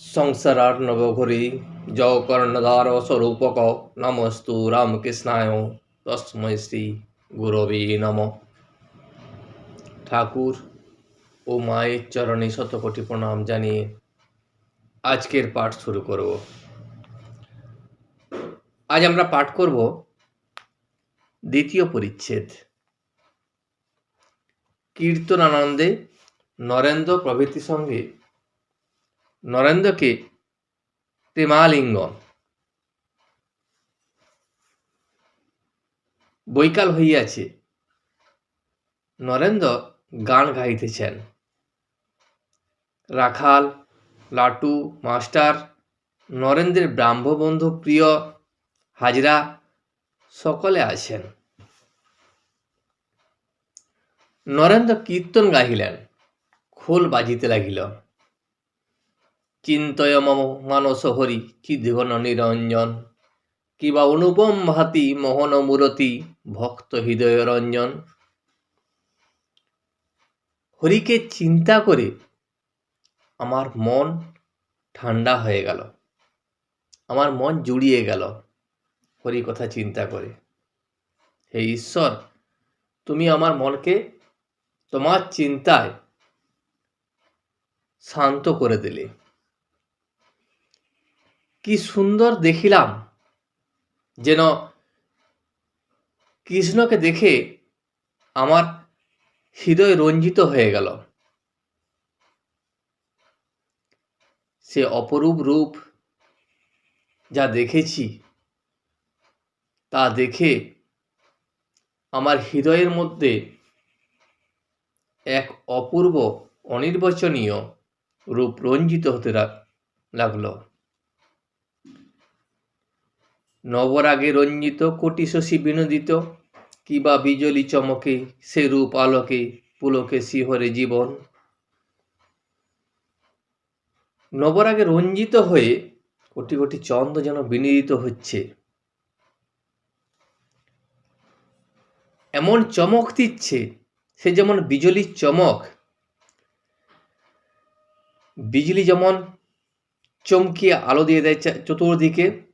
সংসারার্ণবঘরি জয় কর্ণধার স্বরূপক নমস্তু রামকৃষ্ণায় তস্মৈ শ্রী গুরবে নম ঠাকুর ও মায়ের চরণে শতকোটি প্রণাম জানিয়ে আজকের পাঠ শুরু করব আজ আমরা পাঠ করব দ্বিতীয় পরিচ্ছেদ কীর্তন আনন্দে নরেন্দ্র প্রভৃতির সঙ্গে নরেন্দ্রকে প্রেমালিঙ্গন বৈকাল হইয়াছে। নরেন্দ্র গান গাইতেছেন। রাখাল, লাটু, মাস্টার, নরেন্দ্রের ব্রাহ্মবন্ধু প্রিয়, হাজরা সকলে আছেন। নরেন্দ্র কীর্তন গাহিলেন। খোল বাজিতে লাগিল। চিন্তয় মানস হরি চিদ্ঘন নিরঞ্জন? কিবা অনুপম ভাতি মোহন মূরতি, ভক্ত হৃদয় রঞ্জন? হরিকে চিন্তা করে আমার মন ঠান্ডা হয়ে গেল। আমার মন জুড়িয়ে গেল। হরি কথা চিন্তা করে, হে ঈশ্বর, তুমি আমার মনকে তোমার চিন্তায় শান্ত করে দিলে। কি সুন্দর দেখিলাম, যেন কৃষ্ণকে দেখে আমার হৃদয় রঞ্জিত হয়ে গেল। সে অপরূপ রূপ যা দেখেছি, তা দেখে আমার হৃদয়ের মধ্যে এক অপূর্ব অনির্বচনীয় রূপ রঞ্জিত হতে লাগল। নবরাগে রঞ্জিত কোটি শশী বিনোদিত কিবা বিজলি চমকে সে রূপ আলোকে, পুলকে শিহরে জীবন। নবরাগে রঞ্জিত হয়ে কোটি কোটি চন্দ্র যেন বিনোদিত হচ্ছে। এমন চমক দিচ্ছে, সে যেমন বিজলির চমক। বিজলি যেমন চমকিয়ে আলো দিয়ে দেয় চতুর্দিকে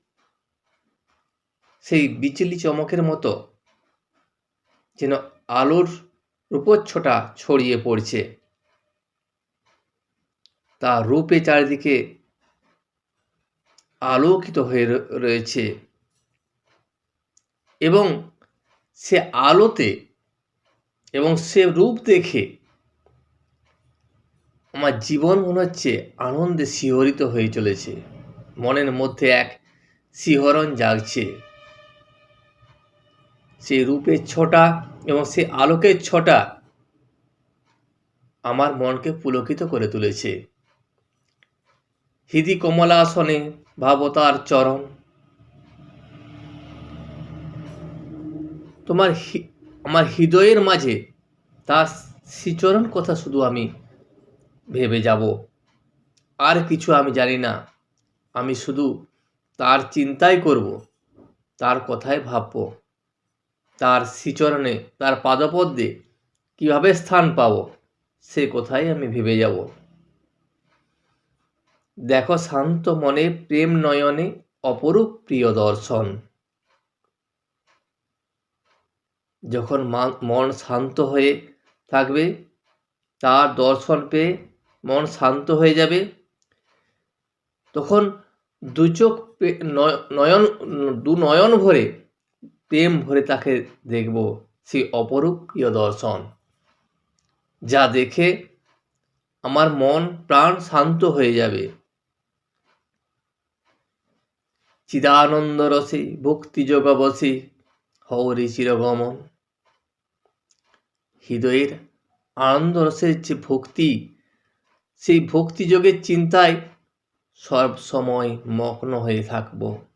সেই বিচলি চমকের মতো যেন আলোর রূপচ্ছটা ছড়িয়ে পড়ছে। তা রূপে চারিদিকে আলোকিত হয়ে রয়েছে এবং সে আলোতে এবং সে রূপ দেখে আমার জীবন মনে হচ্ছে আনন্দে শিহরিত হয়ে চলেছে। মনের মধ্যে এক শিহরণ জাগছে। সেই রূপের ছটা এবং সে আলোকের ছটা আমার মনকে পুলকিত করে তুলেছে। হৃদি কমলাসনে ভাবতার চরণ। তোমার আমার হৃদয়ের মাঝে তার শ্রীচরণ কথা শুধু আমি ভেবে যাব। আর কিছু আমি জানি না। আমি শুধু তার চিন্তাই করব, তার কথাই ভাববো। তার শ্রীচরণে, তার পাদপদ্মে কীভাবে স্থান পাব? সে কোথায় আমি ভেবে যাব। দেখো শান্ত মনে প্রেম নয়নে অপরূপ প্রিয় দর্শন। যখন মন শান্ত হয়ে থাকবে, তার দর্শন পেয়ে মন শান্ত হয়ে যাবে, তখন দু চোখ নয়ন, দু নয়ন ভরে প্রেম ভরে তাকে দেখব সেই অপরূপ প্রিয় দর্শন। যা দেখে আমার মন প্রাণ শান্ত হয়ে যাবে। চিদানন্দ রসে ভক্তি যোগ বসে হরি চিরগমন। হৃদয়ের আনন্দ রসের যে ভক্তি, সেই ভক্তিযোগের চিন্তায় সব সময় মগ্ন হয়ে থাকব।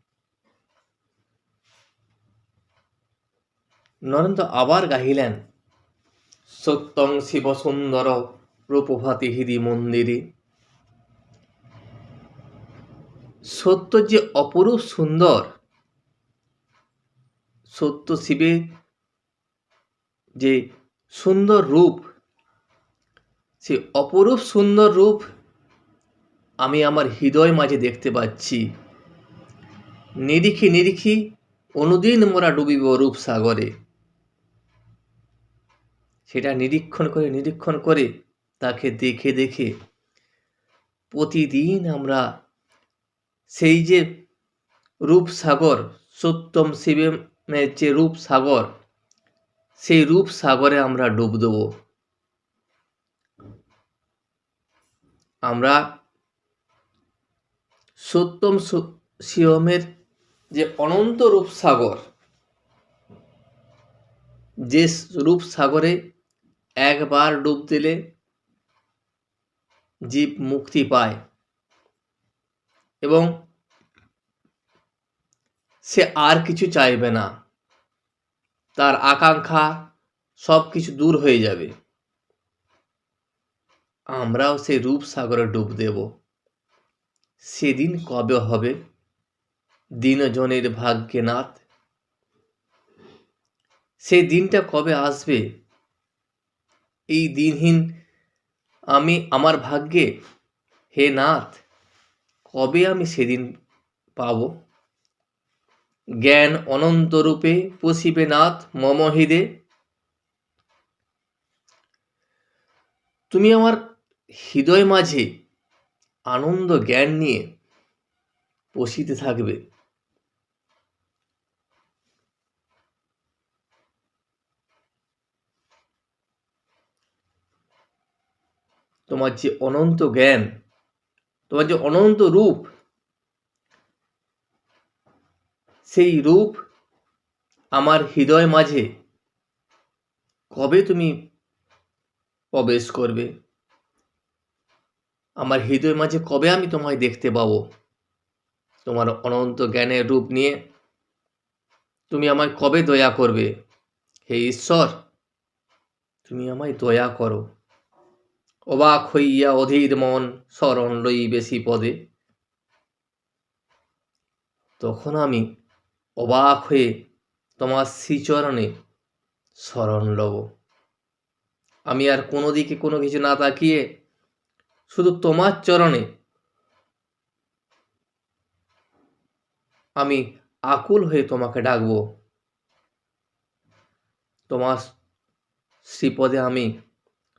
নরেন্দ্র আবার গাহিলেন, সত্যং শিব সুন্দর রূপভাতি হৃদি মন্দিরে। সত্য যে অপরূপ সুন্দর, সত্য শিবের যে সুন্দর রূপ, সে অপরূপ সুন্দর রূপ আমি আমার হৃদয় মাঝে দেখতে পাচ্ছি। নিরিখি নিরিখি অনুদিন মোরা ডুবিব রূপসাগরে। সেটা নিরীক্ষণ করে নিরীক্ষণ করে তাকে দেখে দেখে প্রতিদিন আমরা সেই যে রূপসাগর সত্যম শিবের যে রূপসাগর সেই রূপসাগরে আমরা ডুব দেব। আমরা সত্যম শিবমের যে অনন্ত রূপসাগর যে রূপসাগরে একবার ডুব দিলে জীব মুক্তি পায়। এবং সে আর কিছু চাইবে না। তার আকাঙ্ক্ষা সব কিছু দূর হয়ে যাবে। আমরাও সেই রূপসাগরে ডুব দেব। সেদিন কবে হবে? দিনজনের ভাগ্যনাথ সেই দিনটা কবে আসবে? এই দিনহীন আমি আমার ভাগ্যে, হে নাথ, কবে আমি সেদিন পাব? জ্ঞান অনন্তরূপে পশিবে নাথ মম হৃদে। তুমি আমার হৃদয় মাঝে আনন্দ জ্ঞান নিয়ে পশিতে থাকবে। তোমার যে অনন্ত জ্ঞান, তোমার যে অনন্ত রূপ, সেই রূপ আমার হৃদয় মাঝে কবে তুমি প্রবেশ করবে? আমার হৃদয় মাঝে কবে আমি তোমায় দেখতে পাবো? তোমার অনন্ত জ্ঞানের রূপ নিয়ে তুমি আমায় কবে দয়া করবে? হে ঈশ্বর, তুমি আমায় দয়া করো। অবাক হইয়া অধীর মন স্মরণ লই বেশি পদে। তখন আমি অবাক হয়ে তোমার শ্রীচরণে স্মরণ লব। আমি আর কোনো দিকে কোনো কিছু না তাকিয়ে শুধু তোমার চরণে আমি আকুল হয়ে তোমাকে ডাকবো। তোমার শ্রীপদে আমি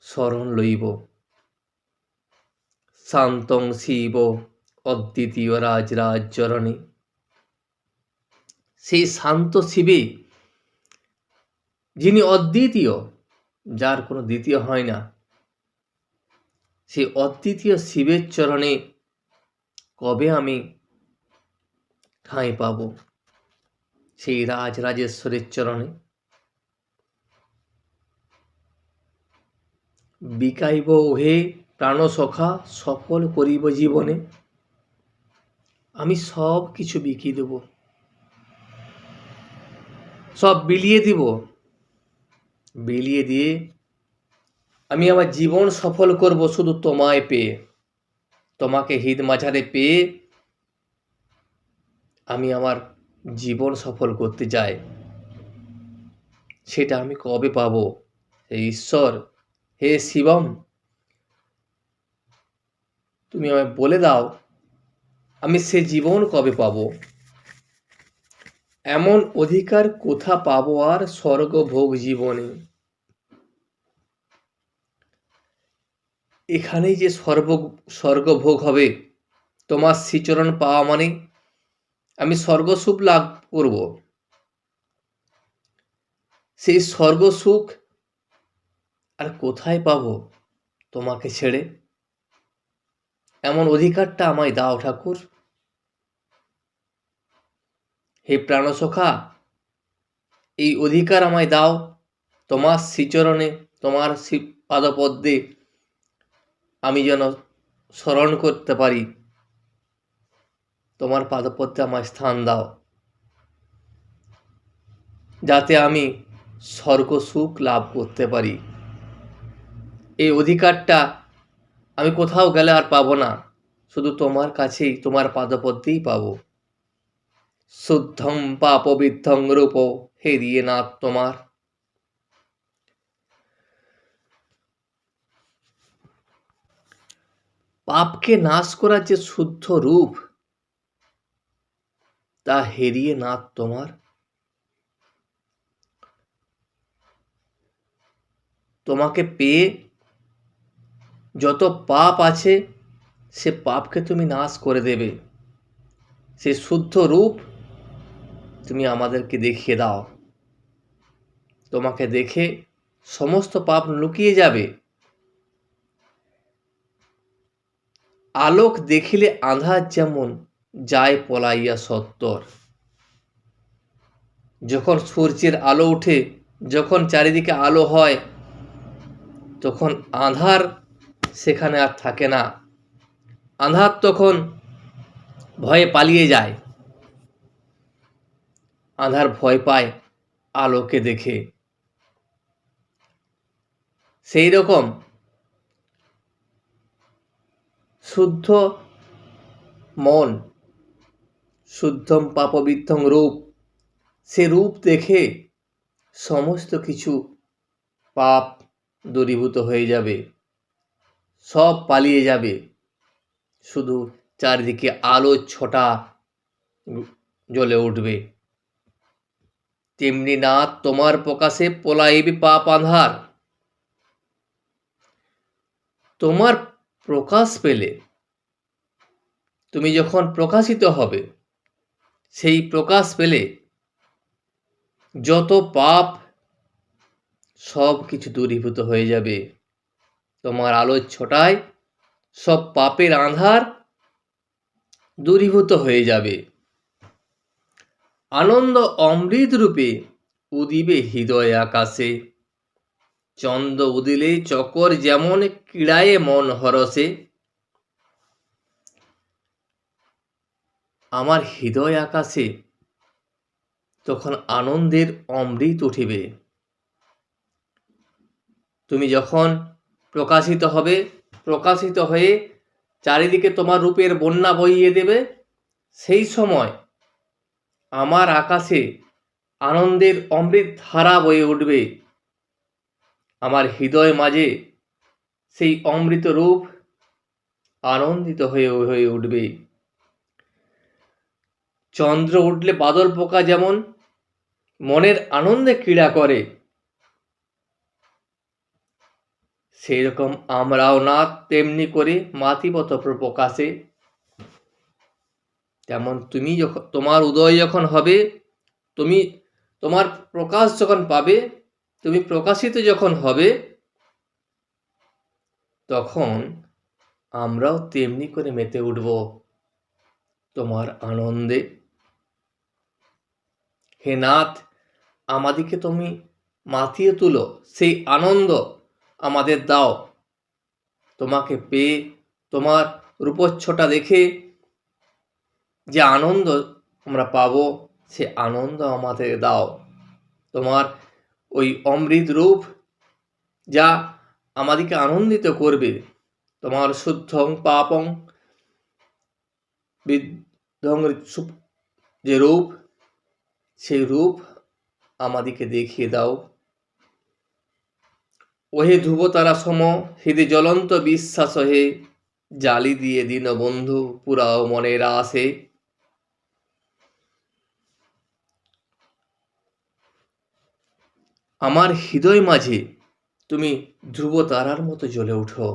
স্মরণ লইব। শান্তং শিব অদ্বিতীয় রাজ রাজচরণে সেই শান্ত শিবে যিনি অদ্বিতীয় যার কোনো দ্বিতীয় হয় না সেই অদ্বিতীয় শিবের চরণে কবে আমি ঠাঁই পাব সেই রাজ রাজেশ্বরের চরণে বিকাইব হে প্রাণসখা সফল করিব জীবনে। আমি সব কিছু বিকিয়ে দেব। সব বিলিয়ে দিব। বিলিয়ে দিয়ে আমি আমার জীবন সফল করব শুধু তোমায় পেয়ে। তোমাকে হিদ মাঝারে পেয়ে আমি আমার জীবন সফল করতে যাই সেটা আমি কবে পাবো? হে ঈশ্বর, হে শিবম তুমি আমায় বলে দাও, আমি সে জীবন কবে পাব? এমন অধিকার কোথা পাব আর স্বর্গভোগ জীবনে? এখানেই যে সর্ব, স্বর্গভোগ হবে, তোমার শ্রীচরণ পাওয়া মানে আমি স্বর্গসুখ লাভ করব। সেই স্বর্গসুখ আর কোথায় পাব তোমাকে ছেড়ে? এমন অধিকারটা আমায় দাও ঠাকুর। হে প্রাণসখা, এই অধিকার আমায় দাও তোমার শ্রীচরণে, তোমার শ্রী পাদপদ্মে আমি যেন স্মরণ করতে পারি, তোমার পাদপদ্মে আমায় স্থান দাও। যাতে আমি স্বর্গ সুখ লাভ করতে পারি। এই অধিকারটা আমি কোথাও গেলে আর পাবো না। শুধু তোমার কাছেই তোমার পাদপদ্মেই পাবো। শুদ্ধং পাপবিদ্ধং রূপ হেরিয়ে না তোমার। পাপকে নাশ করার যে শুদ্ধ রূপ, তা হেরিয়ে না তোমার। তোমাকে পেয়ে যত পাপ আছে, সে পাপকে তুমি নাশ করে দেবে। সে শুদ্ধ রূপ তুমি আমাদেরকে দেখিয়ে দাও। তোমাকে দেখে সমস্ত পাপ লুকিয়ে যাবে। আলোক দেখিলে আঁধার যেমন যায় পলাইয়া সত্তর। যখন সূর্যের আলো উঠে যখন চারিদিকে আলো হয়, তখন আঁধার সেখানে আর থাকে না। আঁধার তখন ভয়ে পালিয়ে যায়। আঁধার ভয় পায় আলোকে দেখে। সেই রকম শুদ্ধ মন, শুদ্ধম পাপবিদ্ধং রূপ, সে রূপ দেখে সমস্ত কিছু পাপ দূরীভূত হয়ে যাবে। সব পালিয়ে যাবে। শুধু চারিদিকে আলো ছটা জ্বলে উঠবে। তেমনি না তোমার প্রকাশে পলাইবে পাপ আধার তোমার প্রকাশ পেলে তুমি যখন প্রকাশিত হবে, সেই প্রকাশ পেলে যত পাপ সব কিছু দূরীভূত হয়ে যাবে। তোমার আলোর ছোটায় সব পাপের আধার দূরীভূত হয়ে যাবে। আনন্দ অমৃত রূপে উদিবে হৃদয় আকাশে। চন্দ্র উদিলে চকর যেমন ক্রীড়ায় মন হরসে। আমার হৃদয় আকাশে তখন আনন্দের অমৃত উঠিবে। তুমি যখন প্রকাশিত হবে। প্রকাশিত হয়ে চারিদিকে তোমার রূপের বন্যা বইয়ে দেবে। সেই সময় আমার আকাশে আনন্দের অমৃত ধারা বয়ে উঠবে। আমার হৃদয় মাঝে সেই অমৃত রূপ আনন্দিত হয়ে হয়ে উঠবে। চন্দ্র উঠলে বাদল পোকা যেমন, মনের আনন্দে ক্রীড়া করে। সেই রকম আমরাও না তেমনি করে, মাতিবত প্রকাশে তেমন তুমি যখন তোমার উদয় যখন হবে, তুমি, তোমার প্রকাশ যখন পাবে, তুমি প্রকাশিত যখন হবে, তখন আমরাও তেমনি করে মেতে উঠব তোমার আনন্দে। হে নাথ, আমাদিকে তুমি মাতিয়ে তুলো সেই আনন্দ। আমাদের দাও। তোমাকে পেয়ে তোমার রূপচ্ছটা দেখে যে আনন্দ আমরা পাবো, সে আনন্দ আমাদের দাও। তোমার ওই অমৃত রূপ যা আমাদেরকে আনন্দিত করবে, তোমার শুদ্ধং পাপং বিদ্ধং যে রূপ, সেই রূপ আমাদিকে দেখিয়ে দাও। ওহে ধ্রুব তারা সম হৃদে জ্বলন্ত বিশ্বাস হে, জালি দিয়ে দিন বন্ধু পুরাও মনের আসে আমার হৃদয় মাঝে তুমি ধ্রুব তারার মতো জ্বলে উঠো।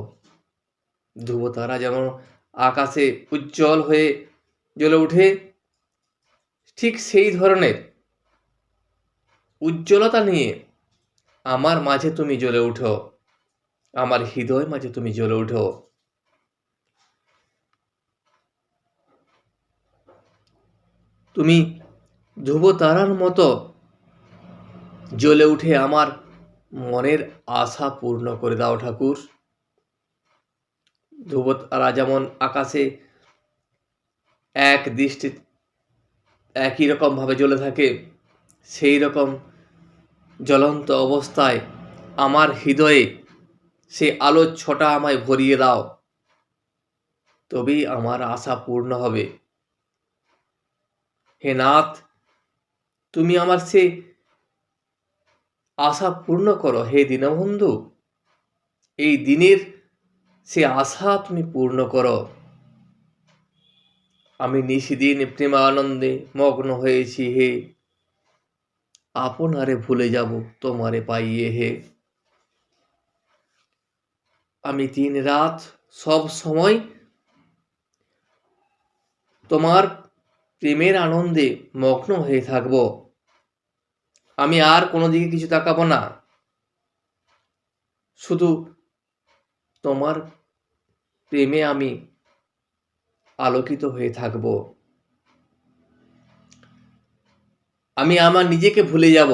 ধ্রুব তারা যেমন আকাশে উজ্জ্বল হয়ে জ্বলে উঠে, ঠিক সেই ধরনের উজ্জ্বলতা নিয়ে আমার মাঝে তুমি জ্বলে উঠো। আমার হৃদয় মাঝে তুমি জ্বলে উঠো। তুমি ধ্রুব তারার মতো জ্বলে উঠে আমার মনের আশা পূর্ণ করে দাও ঠাকুর। ধ্রুব তারা যেমন আকাশে এক দৃষ্টি একই রকমভাবে জ্বলে থাকে, সেই রকম জ্বলন্ত অবস্থায় আমার হৃদয়ে সে আলোর ছটা আমায় ভরিয়ে দাও। তবেই আমার আশা পূর্ণ হবে। হে নাথ, তুমি আমার সে আশা পূর্ণ করো, হে দীনবন্ধু। এই দিনের সে আশা তুমি পূর্ণ করো। আমি নিশিদিন প্রেমানন্দে মগ্ন হয়েছি, হে আপনারে ভুলে যাব তোমারে পাইয়ে হে। আমি দিন রাত সব সময় তোমার প্রেমের আনন্দে মগ্ন হয়ে থাকব। আমি আর কোনো দিকে কিছু তাকাবো না। শুধু তোমার প্রেমে আমি আলোকিত হয়ে থাকব। আমি আমার নিজেকে ভুলে যাব।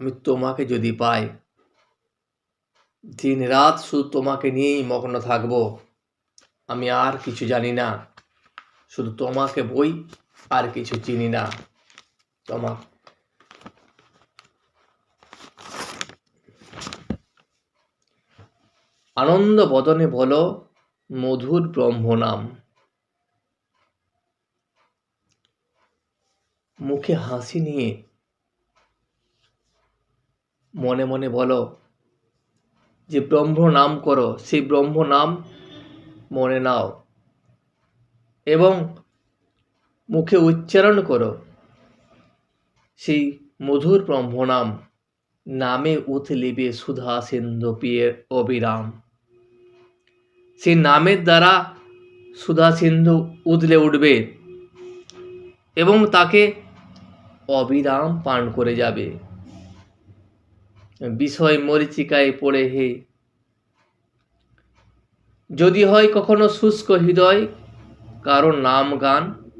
আমি তোমাকে যদি পাই দিন রাত শুধু তোমাকে নিয়েই মগ্ন থাকব। আমি আর কিছু জানি না। শুধু তোমাকে বই আর কিছু চিনি না। তোমা আনন্দ বদনে বলো মধুর ব্রহ্ম মুখে হাসি নিয়ে মনে মনে বলো যে ব্রহ্ম নাম করো, সেই ব্রহ্ম নাম মনে নাও এবং মুখে উচ্চারণ করো, সেই মধুর ব্রহ্ম নাম নামে উথলিবে সুধা সিন্ধু পিয়ে অবিরাম। সেই নামের দ্বারা সুধা সিন্ধু উদলে উঠবে এবং তাকে অবিরাম পান করে যাবে। বিষয় মরিচিকায় পড়ে হে। যদি হয় কখনো শুষ্ক হৃদয়, কারও নাম গান।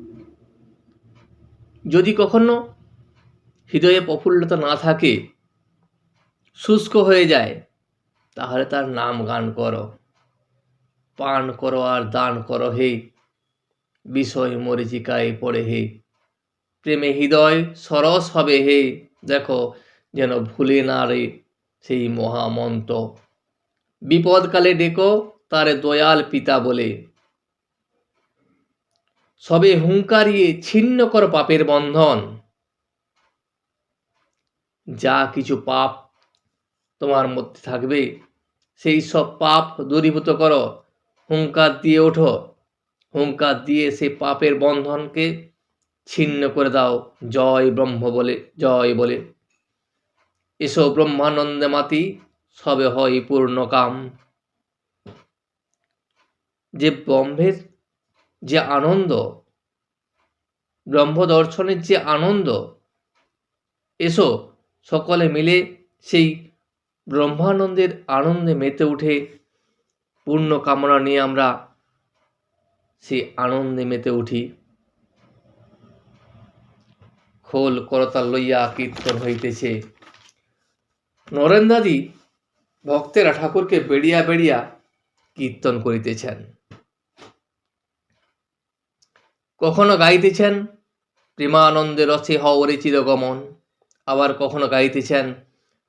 যদি কখনো হৃদয়ে প্রফুল্লতা না থাকে, শুষ্ক হয়ে যায়, তাহলে তার নাম গান করো। পান করো আর দান করো হে। বিষয় মরিচিকায় পড়ে হে। প্রেমে হৃদয় সরস হবে হে। দেখো যেন ভুলে না রে সেই মহামন্ত। বিপদকালে ডেকো তারে দয়াল পিতা বলে। সবে হুঙ্কারিয়ে ছিন্ন কর পাপের বন্ধন। যা কিছু পাপ তোমার মধ্যে থাকবে, সেই সব পাপ দূরীভূত করো। হুঙ্কার দিয়ে ওঠো। হুঙ্কার দিয়ে সে পাপের বন্ধনকে ছিন্ন করে দাও। জয় ব্রহ্ম বলে, জয় বলে। এসো ব্রহ্মানন্দে মাতি, সবে হয় পূর্ণ কাম যে ব্রহ্মের যে আনন্দ ব্রহ্ম দর্শনের যে আনন্দ, এসো সকলে মিলে সেই ব্রহ্মানন্দের আনন্দে মেতে উঠে পূর্ণ কামনা নিয়ে আমরা সেই আনন্দে মেতে উঠি। খোল করতাল লইয়া কীর্তন হইতেছে। নরেন্দাদি ভক্তেরা ঠাকুরকে বেড়িয়া বেড়িয়া কীর্তন করিতেছেন। কখনো গাইতেছেন, প্রেমানন্দে রসে হওরে চিরগমন। আবার কখনো গাইতেছেন,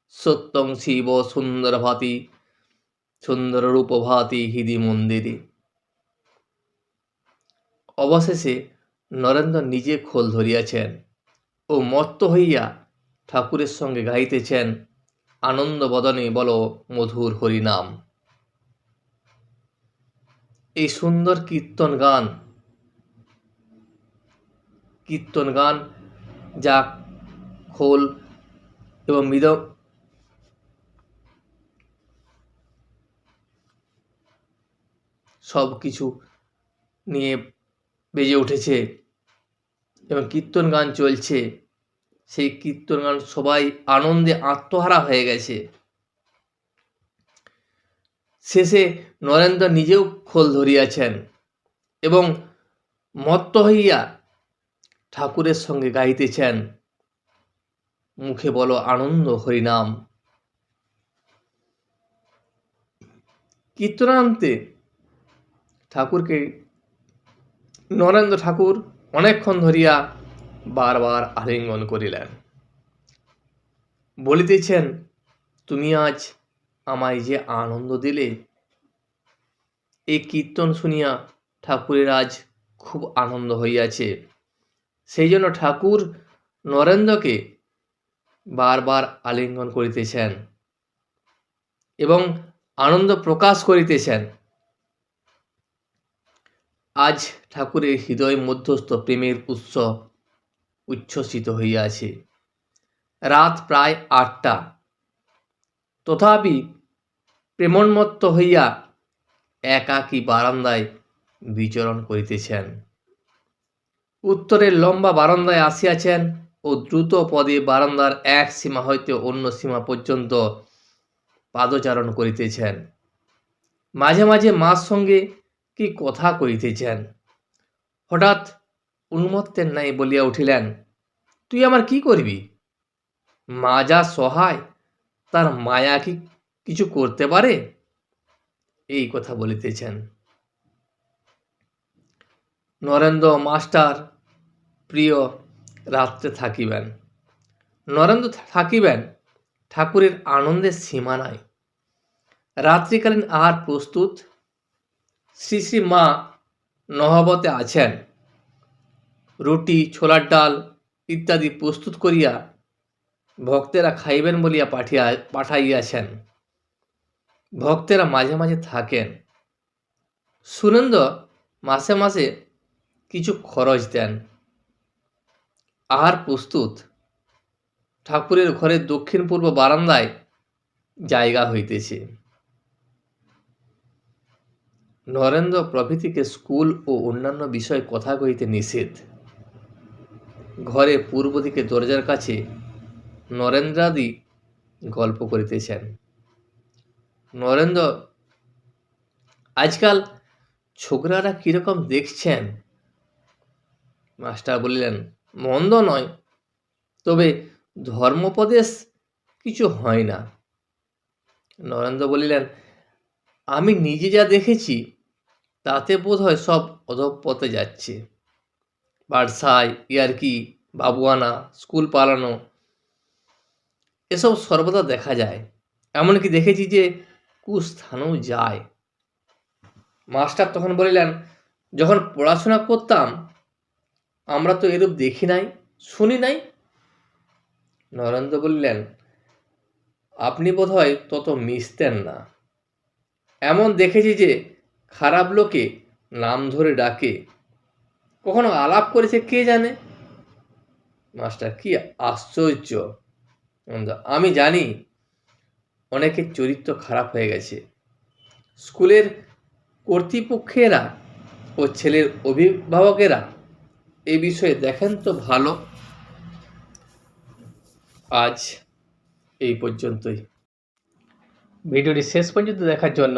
সত্যং শিব সুন্দর ভাতি, সুন্দর রূপ ভাতি হৃদি মন্দিরে। অবশেষে নরেন্দ্র নিজে খোল ধরিয়াছেন। ও মত্ত হইয়া ঠাকুরের সঙ্গে গাইতেছেন আনন্দ বদনে বলো মধুর হরিনাম। এই সুন্দর কীর্তন গান কীর্তন গান যা খোল এবং মৃদ সব কিছু নিয়ে বেজে উঠেছে। এবং কীর্তন গান চলছে। সেই কীর্তন গান সবাই আনন্দে আত্মহারা হয়ে গেছে। শেষে নরেন্দ্র নিজেও খোল ধরিয়াছেন এবং মত্ত হইয়া ঠাকুরের সঙ্গে গাইতেছেন মুখে বলো, আনন্দ হরিনাম। কীর্তনান্তে ঠাকুরকে, নরেন্দ্র ঠাকুর অনেকক্ষণ ধরিয়া বারবার আলিঙ্গন করিলেন। বলিতেছেন, তুমি আজ আমায় যে আনন্দ দিলে এই কীর্তন শুনিয়া ঠাকুরের আজ খুব আনন্দ হইয়াছে। সেই জন্য ঠাকুর নরেন্দ্রকে বারবার আলিঙ্গন করিতেছেন এবং আনন্দ প্রকাশ করিতেছেন। আজ ঠাকুরের হৃদয় মধ্যস্থ প্রেমের উৎস উচ্ছ্বসিত হইয়াছে। রাত প্রায় আটটা। তথাপি প্রেমন্মত্ত হইয়া একাকী বারান্দায় বিচরণ করিতেছেন। উত্তরের লম্বা বারান্দায় আসিয়াছেন ও দ্রুত পদে বারান্দার এক সীমা হইতে অন্য সীমা পর্যন্ত পাদচারণ করিতেছেন। মাঝে মাঝে মার সঙ্গে কি কথা কইতেছেন হঠাৎ উন্মত্তের নাই বলিয়া উঠিলেন, তুই আমার কি করবি? মা যা সহায়, তার মায়া কি কিছু করতে পারে? এই কথা বলিতেছেন। নরেন্দ্র মাস্টার প্রিয় রাত্রে থাকিবেন। নরেন্দ্র থাকিবেন ঠাকুরের আনন্দের সীমা নাই রাত্রিকালীন আহার প্রস্তুত শ্রী শ্রী মা নহবতে আছেন। রুটি, ছোলার ডাল ইত্যাদি প্রস্তুত করিয়া ভক্তেরা খাইবেন বলিয়া পাঠিয়া, পাঠাইয়াছেন। ভক্তেরা মাঝে মাঝে থাকেন। সুরেন্দ্র মাসে মাসে কিছু খরচ দেন। আহার প্রস্তুত। ঠাকুরের ঘরের দক্ষিণ পূর্ব বারান্দায় জায়গা হইতেছে। নরেন্দ্র প্রভৃতিকে স্কুল ও অন্যান্য বিষয়ে কথা কহিতে নিষেধ। ঘরে পূর্ব দিকে দরজার কাছে নরেন্দ্রাদি গল্প করিতেছেন। নরেন্দ্র, আজকাল ছোকরারা কীরকম দেখছেন? মাস্টার বলিলেন, মন্দ নয়, তবে ধর্মোপদেশ কিছু হয় না। নরেন্দ্র বলিলেন, আমি নিজে যা দেখেছি তাতে বোধ হয় সব অধপথে যাচ্ছে। বারসাই ইয়ারকি, বাবুয়ানা, স্কুল পালানো, এসব সর্বদা দেখা যায়। এমনকি দেখেছি যে কুস্থানেও যায়। মাস্টার তখন বলিলেন, যখন পড়াশোনা করতাম, আমরা তো এরূপ দেখি নাই, শুনি নাই? নরেন্দ্র বললেন, আপনি বোধহয় তত মিশতেন না। এমন দেখেছি যে খারাপ লোকে নাম ধরে ডাকে। কখনো আলাপ করেছে কে জানে? মাস্টার, কি আশ্চর্য। আমি জানি অনেকের চরিত্র খারাপ হয়ে গেছে। স্কুলের কর্তৃপক্ষেরা ও ছেলের অভিভাবকেরা এ বিষয়ে দেখেন তো ভালো। আজ এই পর্যন্তই। ভিডিওটি শেষ পর্যন্ত দেখার জন্য